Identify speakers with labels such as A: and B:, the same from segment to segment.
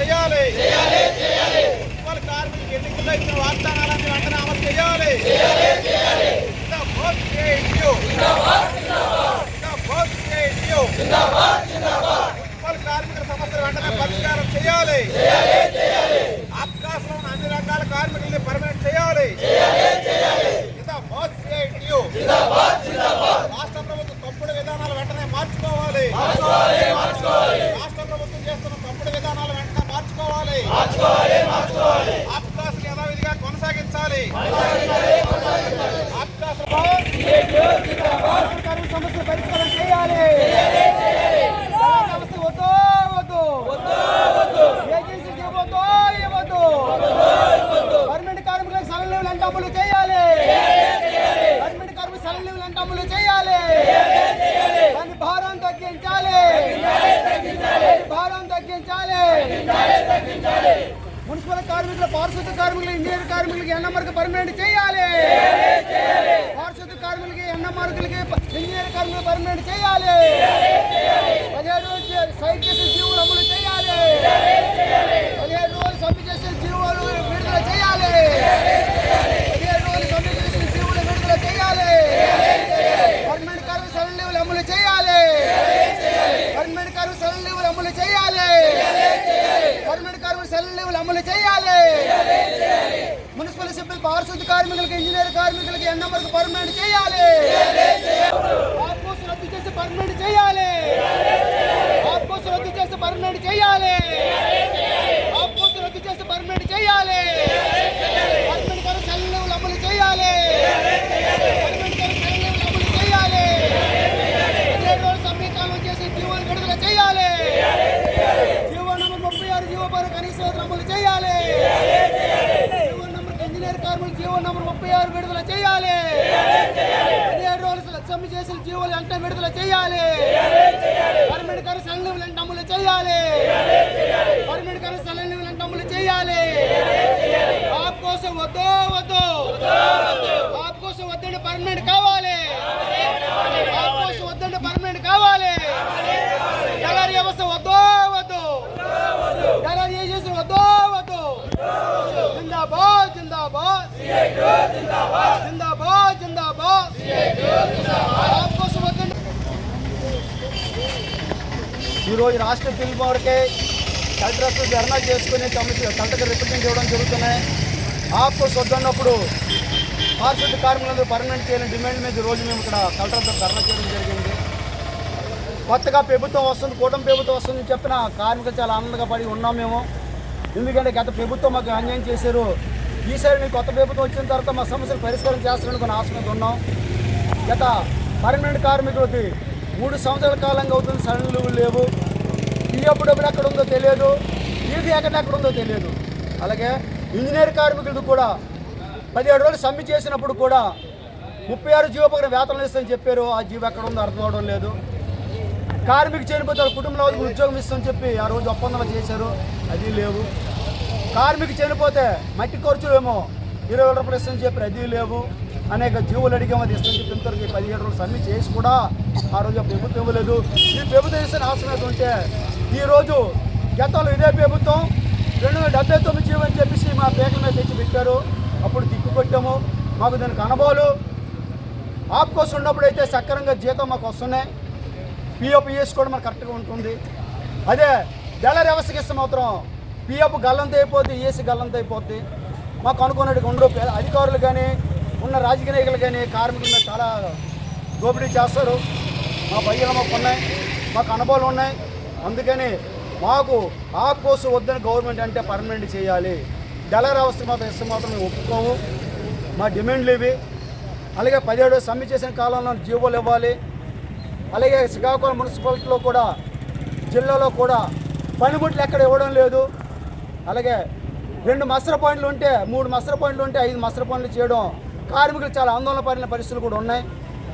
A: చేయాలి. మున్సిపల్ కార్మికులకు ఎన్నికల్లో ఇచ్చిన వాగ్దానాలన్నీ వెంటనే అమలు చేయాలి. ఇంకా vote ఇంకా vote మున్సిపల్ కార్మికుల సమస్యలు వెంటనే పరిష్కారం చేయాలి. ఆప్కాస్లో అన్ని రకాల కార్మికుల్ని పర్మనెంట్ చేయాలి ఇంకా vote చేయండి. రాష్ట్ర ప్రభుత్వం తప్పుడు విధానాలు వెంటనే మార్చుకోవాలి రాష్ట్ర ప్రభుత్వం చేస్తున్న తప్పుడు విధానాలు వెంటనే మార్చుకోవాలి ఆప్కాస్ యథావిధిగా కొనసాగించాలి ఆప్కాస్
B: కరువు సమస్య పరిష్కారం చేయాలి తెలంగాణ సమస్య వద్దు వద్దు ఏజెన్సీకి ఇవ్వద్దు ఇవ్వద్దు గవర్నమెంట్ కార్మికులకు సెలవు లీవ్లు అంటే అమలు చేయాలి గవర్నమెంట్ కార్మికులు సెలవు లీవ్లు అంటే అమలు చేయాలి దాని భారం తగ్గించాలి దాని భారం తగ్గించాలి మున్సిపల్ కార్మికులు పారిశుద్ధ కార్మికులు ఇంజనీర్ కార్మికులకి ఎన్నమరకు పర్మనెంట్ చేయాలి పారిశుద్ధ కార్మికులకి ఎన్న మార్కులకి ఇంజనీర్ కార్మికులు పర్మనెంట్ చేయాలి పదిహేడు రోజులు చేసే జీవులు అమలు చేయాలి. పదిహేను రోజులు సమ్మె చేసే జీవులు విడుదల చేయాలి. పదిహేను రోజులు సమ్మె చేసే జీవులు విడుదల చేయాలి. గవర్నమెంట్ కార్మిక సెలవు లీవులు అమలు చేయాలి. గవర్నమెంట్ కార్మిక సెలవు లీవులు అమలు చేయాలి. గవర్నమెంట్ కార్మిక సెలవు లీవులు అమలు చేయాలి. మున్సిపల్ సిబ్బంది పారిశుద్ధ కార్మికులకు ఇంజనీర్ కార్మికులకు ఎన్ వరకు పర్మనెంట్ చేయాలి ఆప్కోస్ రద్దు చేసి పర్మనెంట్ చేయాలి ఆప్కోస్ రద్దు చేసి పర్మనెంట్ చేయాలి ఆప్కోస్ రద్దు చేసి పర్మనెంట్ చేయాలి పర్మనెంట్ గారు సెలవులు అమలు చేయాలి పర్మనెంట్ గారు సెలవులు అమలు చేయాలి పదిహేడు రోజులు సమీకరణం చేసి జీవోలు విడుదల చేయాలి జీవో నంబర్ ముప్పై ఆరు జీవో పరు కనీస వేతనం అమలు చేయాలి జీవో నంబర్ ఇంజనీర్ కార్మికులు జీవో నంబర్ ముప్పై ఆరు విడుదల చేయాలి. పదిహేడు రోజులు సమ్మె చేసిన జీవులు వెంటనే విడుదల చేయాలి. పర్మిట్ గారు సెలవులు అమలు చేయాలి. పర్మిట్ గారు సెలవులు అమలు చేయాలి. ఆప్ కోసం వద్దు వద్దు. ఆప్ కోసం వద్దండి పర్మనెంట్ కావాలి. ఆప్ కోసం వద్దండి పర్మనెంట్ కావాలి ఎలారి వ్యవస్థ వద్దు వద్దు ఎలారి ఏజెన్సీ వద్దు వద్దు జిందాబాద్ జిందాబాద్ జిందాబాద్. ఈరోజు రాష్ట్ర పిలుపుకే కలెక్టర్ ధర్నా చేసుకుని కమిషన్ కలెక్టర్ రిప్రజెంట్ ఇవ్వడం జరుగుతున్నాయి. ఆప్కో వద్దన్నప్పుడు పారిశుద్ధ కార్మికులందరూ పర్మనెంట్ చేయాలని డిమాండ్ మీద రోజు మేము ఇక్కడ కలెక్టర్తో ధర్నా చేయడం జరిగింది. కొత్తగా ప్రభుత్వం వస్తుంది కూటమి ప్రభుత్వం వస్తుందని చెప్పిన కార్మికులు చాలా ఆనందంగా పడి ఉన్నాం మేము. ఎందుకంటే గత ప్రభుత్వం మాకు అన్యాయం చేశారు. ఈసారి మీ కొత్త ప్రభుత్వం వచ్చిన తర్వాత మా సమస్యలు పరిష్కారం చేస్తారని కొన్ని ఆశ మీద ఉన్నాం. గత పర్మనెంట్ కార్మికులకి మూడు సంవత్సరాల కాలంగా అవుతుంది సడన్లు లేవు. పిఎఫ్ డబ్బులు ఎక్కడ ఉందో తెలియదు. ఈపీ ఎక్కడ ఎక్కడ ఉందో తెలియదు. అలాగే ఇంజనీర్ కార్మికులకు కూడా పదిహేడు రోజులు సమ్మె చేసినప్పుడు కూడా ముప్పై ఆరు జీవో పక్కన వేతనం ఇస్తామని చెప్పారు. ఆ జీవో ఎక్కడ ఉందో అర్థం అవడం లేదు. కార్మిక చనిపోతే వాళ్ళ కుటుంబంలో ఉద్యోగం ఇస్తామని చెప్పి ఆ రోజు ఒప్పందాలు చేశారు. అది లేవు. కార్మికు చనిపోతే మట్టి ఖర్చులేమో ఇరవై వేల రూపాయలు ఇస్తామని చెప్పి అది లేవు. అనేక జీవులు అడిగాము అది ఇస్తామని చెప్పి ఇంతవరకు పదిహేడు రోజులు సమ్మె చేసి కూడా ఆ రోజు ప్రభుత్వం ఇవ్వలేదు. ఈ ప్రభుత్వం ఇస్తున్న ఆశ ఉంటే ఈరోజు గతంలో ఇదే ప్రభుత్వం రెండు వేల డెబ్బై తొమ్మిది జీవో అని చెప్పేసి మా పేకల మీద తెచ్చి పెట్టారు. అప్పుడు తిప్పి కొట్టాము. మాకు దానికి అనుభవాలు ఆప్కోస్ ఉన్నప్పుడు అయితే సక్రమంగా జీతం మాకు వస్తున్నాయి. పిఓపిఎస్ కూడా మనకు కరెక్ట్గా ఉంటుంది. అదే డెలర్ వ్యవస్థకి ఇస్తే మాత్రం పిఎఫ్ గల్లంత అయిపోద్ది ఏసీ గల్లంత అయిపోద్ది. మాకు అనుకున్నట్టుగా ఉండవు పే- అధికారులు కానీ ఉన్న రాజకీయ నాయకులు కానీ కార్మికుల మీద చాలా దోపిడీ చేస్తారు. మా భయ్యలు మాకు ఉన్నాయి మాకు అనుభవాలు ఉన్నాయి. అందుకని మాకు ఆ కోర్సు వద్దని గవర్నమెంట్ అంటే పర్మనెంట్ చేయాలి. డెలర్ అవస్థ మాత్రం ఇస్తే మాత్రం మేము ఒప్పుకోము. మా డిమాండ్లు ఇవి. అలాగే పదిహేడు సమ్మె చేసిన కాలంలో జీవోలు ఇవ్వాలి. అలాగే శ్రీకాకుళం మున్సిపాలిటీలో కూడా జిల్లాలో కూడా పనిముట్లు ఎక్కడ ఇవ్వడం లేదు. అలాగే రెండు మసర పాయింట్లు ఉంటే మూడు మసర పాయింట్లు ఉంటే ఐదు మసర పాయింట్లు చేయడం కార్మికులు చాలా ఆందోళన పడిన పరిస్థితులు కూడా ఉన్నాయి.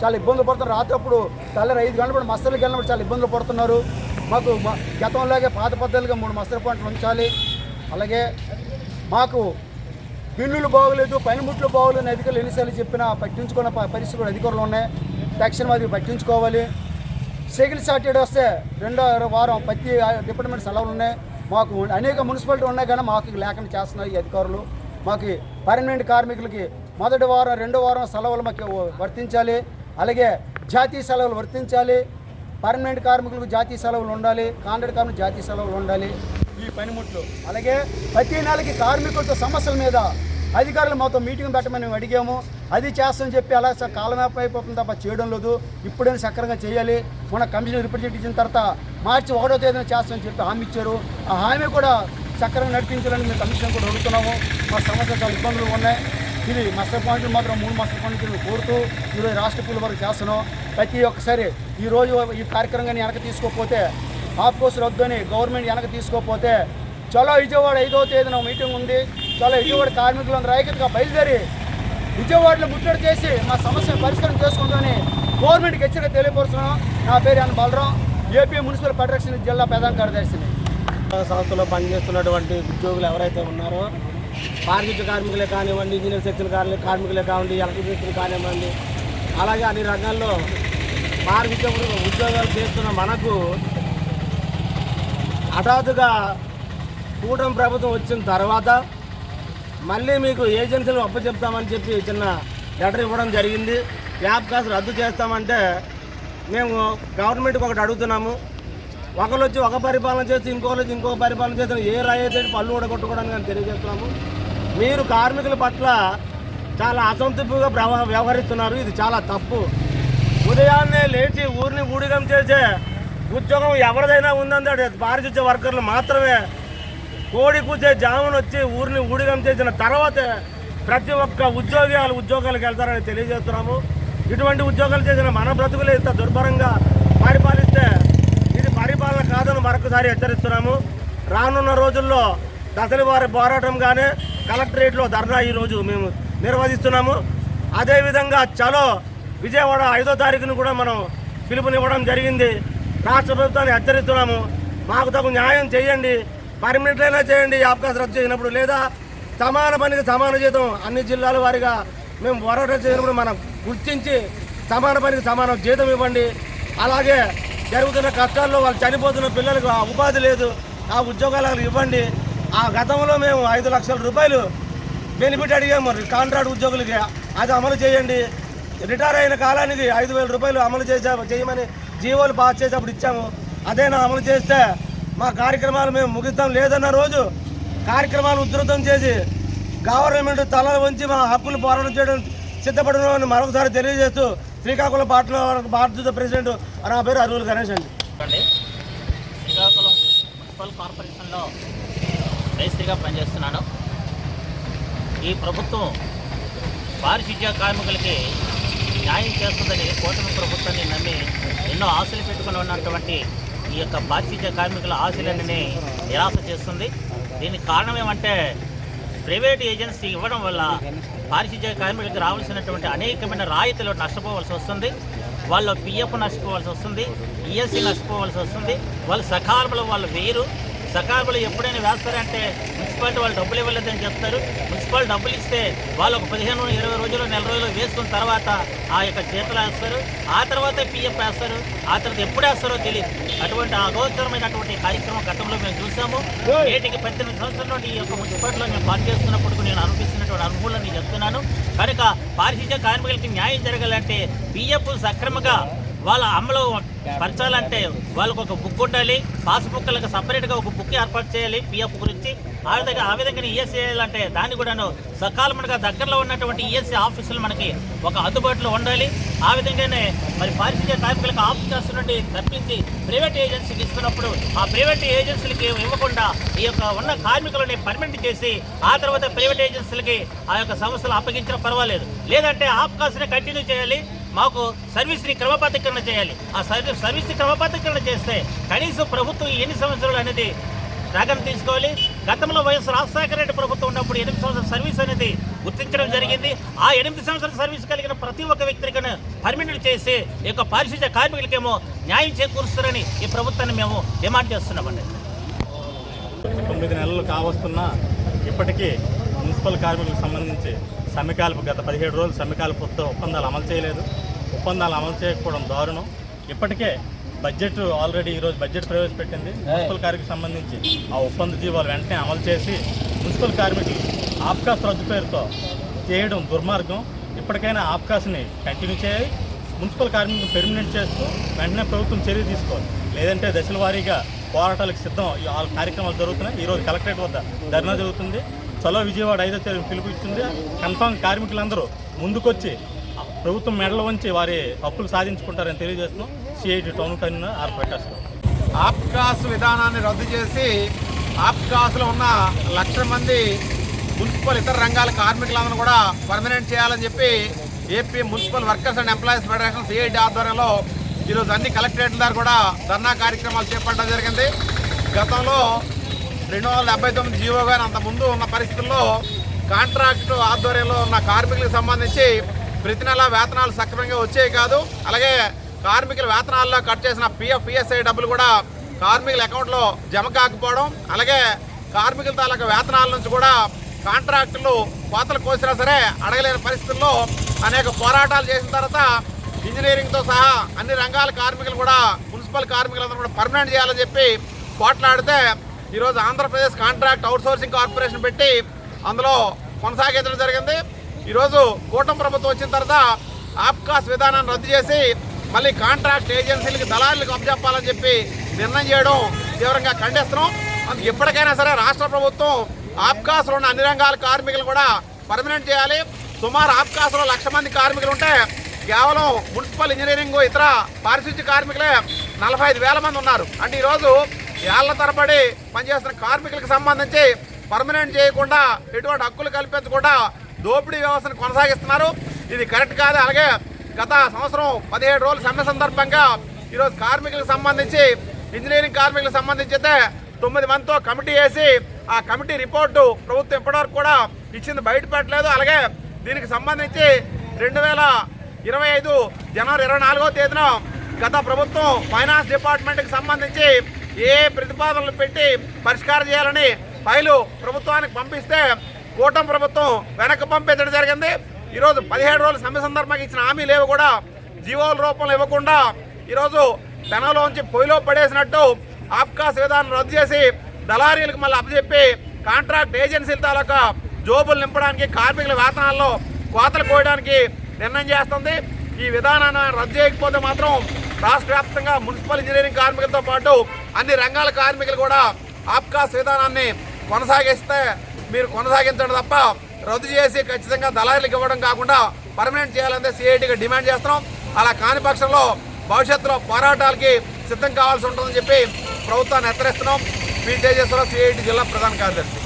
B: చాలా ఇబ్బందులు పడుతున్నారు. రాత్రప్పుడు తెల్లరి ఐదు గంటల మస్తలకు వెళ్ళినప్పుడు చాలా ఇబ్బందులు పడుతున్నారు. మాకు గతంలాగే పాత పద్ధతులుగా మూడు మసర పాయింట్లు ఉంచాలి. అలాగే మాకు బిల్లులు బాగోలేదు పనిముట్లు బాగోలేదు అధికారులు ఎన్నిసార్లు చెప్పినా పట్టించుకున్న ప- పరిస్థితులు కూడా అధికారులు ఉన్నాయి. తక్షణం అది పట్టించుకోవాలి. సెకండ్ సాటర్డే వస్తే రెండో వారం ప్రతి డిపార్ట్మెంట్ సెలవులు ఉన్నాయి. మాకు అనేక మున్సిపాలిటీ ఉన్నాయి కానీ మాకు లేకుండా చేస్తున్నారు ఈ అధికారులు. మాకు పర్మనెంట్ కార్మికులకి మొదటి వారం రెండో వారం సెలవులు మాకు వర్తించాలి. అలాగే జాతీయ సెలవులు వర్తించాలి. పర్మనెంట్ కార్మికులకు జాతీయ సెలవులు ఉండాలి. కాంట్రాక్ట్ కార్మికులకు జాతీయ సెలవులు ఉండాలి. ఈ పనిముట్లు. అలాగే ప్రతి నెలకి కార్మికులతో సమస్యల మీద అధికారులు మాతో మీటింగ్ పెట్టమని మేము అడిగాము. అది చేస్తామని చెప్పి అలా స- కాలమేప అయిపోతుంది తప్ప చేయడం లేదు. ఇప్పుడైనా సక్రమంగా చేయాలి? మన కమిషన్ రిప్రజెంట్ ఇచ్చిన తర్వాత మార్చి ఒకటో తేదీన చేస్తామని చెప్పి హామీ ఇచ్చారు. ఆ హామీ కూడా సక్రమంగా నడిపించాలని మేము కమిషన్ కూడా అడుగుతున్నాము. మా సమస్య చాలా ఇబ్బందులు ఉన్నాయి. ఇది మస్టర్ పాయింట్లు మాత్రం మూడు మస్టర్ పాయింట్లు కోరుతూ ఈరోజు రాష్ట్ర పూల వరకు చేస్తున్నాం. ప్రతి ఒక్కసారి ఈరోజు ఈ కార్యక్రమాన్ని వెనక తీసుకోకపోతే ఆఫ్కోర్స్ రద్దు అని గవర్నమెంట్ వెనక తీసుకోకపోతే చలో విజయవాడ ఐదో తేదీన మీటింగ్ ఉంది. చాలా విజయవాడ కార్మికులందరూ ఐక్యతగా బయలుదేరి విజయవాడలో ముట్టడి చేసి మా సమస్యను పరిష్కారం చేసుకుంటామని గవర్నమెంట్కి హెచ్చరిక తెలియపరుస్తున్నాం. నా పేరు అన్న బలరాం. ఏపీ మున్సిపల్ పరిరక్షణ జిల్లా ప్రధాన కార్యదర్శిని
C: సంస్థలో పనిచేస్తున్నటువంటి ఉద్యోగులు ఎవరైతే ఉన్నారో పారిశుద్ధ్య కార్మికులే కానివ్వండి ఇంజనీర్ సెక్షన్ కార్మి కార్మికులే కానివ్వండి ఎలక్ట్రిసిటీ కానివ్వండి అలాగే అన్ని రంగాల్లో పారిశుద్ధ్య ఉద్యోగాలు చేస్తున్న మనకు హఠాత్తుగా కూటమి ప్రభుత్వం వచ్చిన తర్వాత మళ్ళీ మీకు ఏజెన్సీలు అప్పచెప్తామని చెప్పి చిన్న లెటర్ ఇవ్వడం జరిగింది. యాప్ కాసు రద్దు చేస్తామంటే మేము గవర్నమెంట్కి ఒకటి అడుగుతున్నాము. ఒకరు వచ్చి ఒక పరిపాలన చేసి ఇంకొకరు వచ్చి ఇంకొక పరిపాలన చేసి ఏ రాయి పళ్ళు కూడా కొట్టుకోవడానికి అని తెలియజేస్తున్నాము. మీరు కార్మికుల పట్ల చాలా అసంతృప్తిగా ప్రవ- వ్యవహరిస్తున్నారు. ఇది చాలా తప్పు. ఉదయాన్నే లేచి ఊరిని ఊడిగం చేసే ఉద్యోగం ఎవరిదైనా ఉందంటే పారిశుద్ధ్య వర్కర్లు మాత్రమే. కోడి కూర్చే జామును వచ్చి ఊరిని ఊడిగం చేసిన తర్వాత ప్రతి ఒక్క ఉద్యోగి వాళ్ళ ఉద్యోగాలకు వెళ్తారని తెలియజేస్తున్నాము. ఇటువంటి ఉద్యోగాలు చేసిన మన బ్రతుకులు ఇంత దుర్భరంగా పరిపాలిస్తే ఇది పరిపాలన కాదని మరొకసారి హెచ్చరిస్తున్నాము. రానున్న రోజుల్లో దశల వారి పోరాటం కానీ కలెక్టరేట్లో ధర్నా ఈరోజు మేము నిర్వహిస్తున్నాము. అదేవిధంగా చలో విజయవాడ ఐదో తారీఖును కూడా మనం పిలుపునివ్వడం జరిగింది. రాష్ట్ర ప్రభుత్వాన్ని హెచ్చరిస్తున్నాము. మాకు తగు న్యాయం చేయండి. పర్మినెంట్ అయినా చేయండి ఈ అవకాశం రద్దు చేసినప్పుడు లేదా సమాన పనికి సమాన జీతం అన్ని జిల్లాల వారిగా మేము పోరాటం చేసినప్పుడు మనం గుర్తించి సమాన పనికి సమాన జీతం ఇవ్వండి. అలాగే జరుగుతున్న కష్టాల్లో వాళ్ళు చనిపోతున్న పిల్లలకు ఆ ఉపాధి లేదు ఆ ఉద్యోగాలకు ఇవ్వండి. ఆ గతంలో మేము ఐదు లక్షల రూపాయలు బెనిఫిట్ అడిగాము మరి కాంట్రాక్ట్ ఉద్యోగులకి అది అమలు చేయండి. రిటైర్ అయిన కాలానికి ఐదు వేల రూపాయలు అమలు చేసా చేయమని జీవోలు పాస్ చేసేప్పుడు ఇచ్చాము. అదేనా అమలు చేస్తే మా కార్యక్రమాలు మేము ముగిస్తాం లేదన్న రోజు కార్యక్రమాలు ఉధృతం చేసి గవర్నమెంట్ తలలు వంచి మా హక్కులు పోరాటం చేయడం సిద్ధపడడం మరొకసారి తెలియజేస్తూ శ్రీకాకుళం పాటలో భారత ప్రెసిడెంట్ నా పేరు అరువులు గణేష్ అండి.
D: అండి శ్రీకాకుళం మున్సిపల్ కార్పొరేషన్లో మేస్త్రిగా పనిచేస్తున్నాను. ఈ ప్రభుత్వం పారిశుద్ధ్య కార్మికులకి న్యాయం చేస్తుందని కూటమి ప్రభుత్వాన్ని నమ్మి ఎన్నో ఆశలు పెట్టుకుని ఉన్నటువంటి ఈ యొక్క పారిశుద్ధ్య కార్మికుల ఆశలన్నీ నిరాశ చేస్తుంది. దీనికి కారణం ఏమంటే ప్రైవేట్ ఏజెన్సీ ఇవ్వడం వల్ల పారిశుద్ధ్య కార్మికులకు రావాల్సినటువంటి అనేకమైన రాయితీలు నష్టపోవాల్సి వస్తుంది. వాళ్ళు పిఎఫ్ నష్టపోవాల్సి వస్తుంది. ఈఎస్సీ నష్టపోవాల్సి వస్తుంది. వాళ్ళు సకాలంలో వాళ్ళు వేరు. సకాలంలో ఎప్పుడైనా వేస్తారంటే మున్సిపాలిటీ వాళ్ళు డబ్బులు ఇవ్వలేదని చెప్తారు. మున్సిపాలిటీ డబ్బులు ఇస్తే వాళ్ళు ఒక పదిహేను ఇరవై రోజులు నెల రోజులు వేసుకున్న తర్వాత ఆ యొక్క చేతులు వేస్తారు. ఆ తర్వాత పిఎఫ్ వేస్తారు. ఆ తర్వాత ఎప్పుడు వేస్తారో తెలియదు. అటువంటి అగోచరమైనటువంటి కార్యక్రమం గతంలో మేము చూసాము నేటికి పద్దెనిమిది సంవత్సరాల నుండి ఈ యొక్క మున్సిపాలిటీలో మేము పనిచేస్తున్నప్పుడు నేను అనుభవిస్తున్నటువంటి అనుభవాలను నేను చెప్తున్నాను. కనుక పారిశుద్ధ్య కార్మికులకి న్యాయం జరగాలంటే పిఎఫ్ సక్రమంగా వాళ్ళ అమలు పరచాలంటే వాళ్ళకు ఒక బుక్ ఉండాలి. పాస్బుక్లకు సపరేట్గా ఒక బుక్ ఏర్పాటు చేయాలి పిఎఫ్ గురించి. ఆ విధంగా ఆ విధంగా ఈఎస్సీ చేయాలంటే దాన్ని కూడాను సకాలంగా దగ్గరలో ఉన్నటువంటి ఈఎస్సీ ఆఫీసులు మనకి ఒక అందుబాటులో ఉండాలి. ఆ విధంగానే మరి పారిశుద్ధ్య కార్మికులకు ఆఫీసర్స్ నుండి తప్పించి ప్రైవేట్ ఏజెన్సీకి ఇస్తున్నప్పుడు ఆ ప్రైవేట్ ఏజెన్సీలకి ఇవ్వకుండా ఈ యొక్క ఉన్న కార్మికులని పర్మనెంట్ చేసి ఆ తర్వాత ప్రైవేట్ ఏజెన్సీలకి ఆ యొక్క సంస్థలు అప్పగించడం పర్వాలేదు. లేదంటే ఆఫ్కాస్ని కంటిన్యూ చేయాలి. మాకు సర్వీస్ని క్రమబద్ధీకరణ చేయాలి. ఆ సర్వీస్ సర్వీస్ని క్రమబద్ధీకరణ చేస్తే కనీసం ప్రభుత్వం ఎన్ని సంవత్సరాలు అనేది రాగం తీసుకోవాలి. గతంలో వైఎస్ రాజశేఖర రెడ్డి ప్రభుత్వం ఉన్నప్పుడు ఎనిమిది సంవత్సరాల సర్వీస్ అనేది గుర్తించడం జరిగింది. ఆ ఎనిమిది సంవత్సరాల సర్వీస్ కలిగిన ప్రతి ఒక్క వ్యక్తికి పర్మినెంట్ చేసి ఈ యొక్క పారిశుద్ధ్య కార్మికులకేమో న్యాయం చేకూరుస్తారని ఈ ప్రభుత్వాన్ని మేము డిమాండ్ చేస్తున్నామండి.
E: తొమ్మిది నెలలు కావస్తున్నా ఇప్పటికీ మున్సిపల్ కార్మికులకు సంబంధించి సమ్మెకాల్పు గత పదిహేడు రోజులు సమ్మెకాల్పు ఒప్పందాలు అమలు చేయలేదు. ఒప్పందాలు అమలు చేయకపోవడం దారుణం. ఇప్పటికే బడ్జెట్ ఆల్రెడీ ఈరోజు బడ్జెట్ ప్రవేశపెట్టింది. మున్సిపల్ కార్మికు సంబంధించి ఆ ఒప్పంద జీవాలు వెంటనే అమలు చేసి మున్సిపల్ కార్మికులు ఆప్కాస్ రద్దు పేరుతో చేయడం దుర్మార్గం. ఇప్పటికైనా ఆప్కాస్ని కంటిన్యూ చేయాలి. మున్సిపల్ కార్మికులు పెర్మనెంట్ చేస్తూ వెంటనే ప్రభుత్వం చర్య తీసుకోవాలి. లేదంటే దశల వారీగా పోరాటాలకు సిద్ధం ఈ ఆ కార్యక్రమాలు జరుగుతున్నాయి. ఈరోజు కలెక్టరేట్ వద్ద ధర్నా జరుగుతుంది. చలో విజయవాడ ఐదో తేదీ పిలుపు ఇచ్చింది కన్ఫామ్ కార్మికులందరూ ముందుకొచ్చి ప్రభుత్వం మెడలు వంచి వారి హక్కులు సాధించుకుంటారని తెలియజేస్తున్నాం. CIT town convener R Prakash
A: APCOS విధానాన్ని రద్దు చేసి ఆప్కాస్లో ఉన్న లక్ష మంది మున్సిపల్ ఇతర రంగాల కార్మికులందరూ కూడా పర్మనెంట్ చేయాలని చెప్పి AP municipal workers and employees federation CIT ఆధ్వర్యంలో ఈరోజు అన్ని కలెక్టరేట్ల దగ్గర కూడా ధర్నా కార్యక్రమాలు చేపట్టడం జరిగింది. గతంలో రెండు వందల డెబ్బై తొమ్మిది జీవో గాని అంత ముందు ఉన్న పరిస్థితుల్లో కాంట్రాక్టు ఆధ్వర్యంలో ఉన్న కార్మికులకు సంబంధించి ప్రతి నెల వేతనాలు సక్రమంగా వచ్చేవి కాదు. అలాగే కార్మికుల వేతనాల్లో కట్ చేసిన పిఎఫ్ పిఎస్ఐ డబ్బులు కూడా కార్మికుల అకౌంట్లో జమ కాకపోవడం. అలాగే కార్మికుల తాలూకా వేతనాల నుంచి కూడా కాంట్రాక్టులు కోతలు కోసినా సరే అడగలేని పరిస్థితుల్లో అనేక పోరాటాలు చేసిన తర్వాత ఇంజనీరింగ్తో సహా అన్ని రంగాల కార్మికులు కూడా మున్సిపల్ కార్మికులందరూ కూడా పర్మనెంట్ చేయాలని చెప్పి పోట్లాడితే ఈరోజు ఆంధ్రప్రదేశ్ కాంట్రాక్ట్ అవుట్సోర్సింగ్ కార్పొరేషన్ పెట్టి అందులో కొనసాగించడం జరిగింది. ఈరోజు కూటమి ప్రభుత్వం వచ్చిన తర్వాత ఆప్కాస్ విధానాన్ని రద్దు చేసి మళ్ళీ కాంట్రాక్ట్ ఏజెన్సీలకి దళారులకు అప్పచెప్పాలని చెప్పి నిర్ణయం చేయడం తీవ్రంగా ఖండిస్తున్నాం. అందుకు ఎప్పటికైనా సరే రాష్ట్ర ప్రభుత్వం ఆప్కాస్లో ఉన్న అన్ని రంగాల కార్మికులు కూడా పర్మనెంట్ చేయాలి. సుమారు ఆప్కాస్లో లక్ష మంది కార్మికులు ఉంటే కేవలం మున్సిపల్ ఇంజనీరింగ్ ఇతర పారిశుద్ధ్య కార్మికులే నలభై ఐదు వేల మంది ఉన్నారు. అంటే ఈరోజు ఏళ్ళ తరబడి పనిచేస్తున్న కార్మికులకు సంబంధించి పర్మనెంట్ చేయకుండా ఎటువంటి హక్కులు కల్పించకుండా దోపిడీ వ్యవస్థను కొనసాగిస్తున్నారు. ఇది కరెక్ట్ కాదు. అలాగే గత సంవత్సరం పదిహేడు రోజుల సమ్మె సందర్భంగా ఈరోజు కార్మికులకు సంబంధించి ఇంజనీరింగ్ కార్మికులకు సంబంధించి అయితే తొమ్మిది మందితో కమిటీ వేసి ఆ కమిటీ రిపోర్టు ప్రభుత్వం ఇప్పటివరకు కూడా ఇచ్చింది. బయటపెట్టలేదు. అలాగే దీనికి సంబంధించి రెండు వేల ఇరవై ఐదు జనవరి ఇరవై నాలుగో తేదీన గత ప్రభుత్వం ఫైనాన్స్ డిపార్ట్మెంట్కి సంబంధించి ఏ ప్రతిపాదనలు పెట్టి పరిష్కారం చేయాలని ఫైలు ప్రభుత్వానికి పంపిస్తే కూటమి ప్రభుత్వం వెనక్కి పంపించడం జరిగింది. ఈరోజు పదిహేడు రోజుల సమ్మె సందర్భంగా ఇచ్చిన హామీలు ఏవి కూడా. జీవోల రూపంలో ఇవ్వకుండా ఈరోజు పెనలోంచి పొయ్యిలో పడేసినట్టు ఆప్కాస్ విధానం రద్దు చేసి దళారీలకు మళ్ళీ అప్పచెప్పి కాంట్రాక్ట్ ఏజెన్సీల తాలూకా జోబులు నింపడానికి కార్మికుల వేతనాల్లో కోతలు కోయడానికి నిర్ణయం చేస్తుంది. ఈ విధానాన్ని రద్దు చేయకపోతే మాత్రం రాష్ట్ర వ్యాప్తంగా మున్సిపల్ ఇంజనీరింగ్ కార్మికులతో పాటు అన్ని రంగాల కార్మికులు కూడా ఆప్కాస్ విధానాన్ని కొనసాగిస్తే మీరు కొనసాగించడం తప్ప రద్దు చేసి ఖచ్చితంగా దళారులకు ఇవ్వడం కాకుండా పర్మనెంట్ చేయాలంటే సిఐటిగా డిమాండ్ చేస్తున్నాం. అలా కాని పక్షంలో భవిష్యత్తులో పోరాటాలకి సిద్ధం కావాల్సి ఉంటుందని చెప్పి ప్రభుత్వాన్ని హెచ్చరిస్తున్నాం. పీటేజెస్లో సిఐటి జిల్లా ప్రధాన కార్యదర్శి.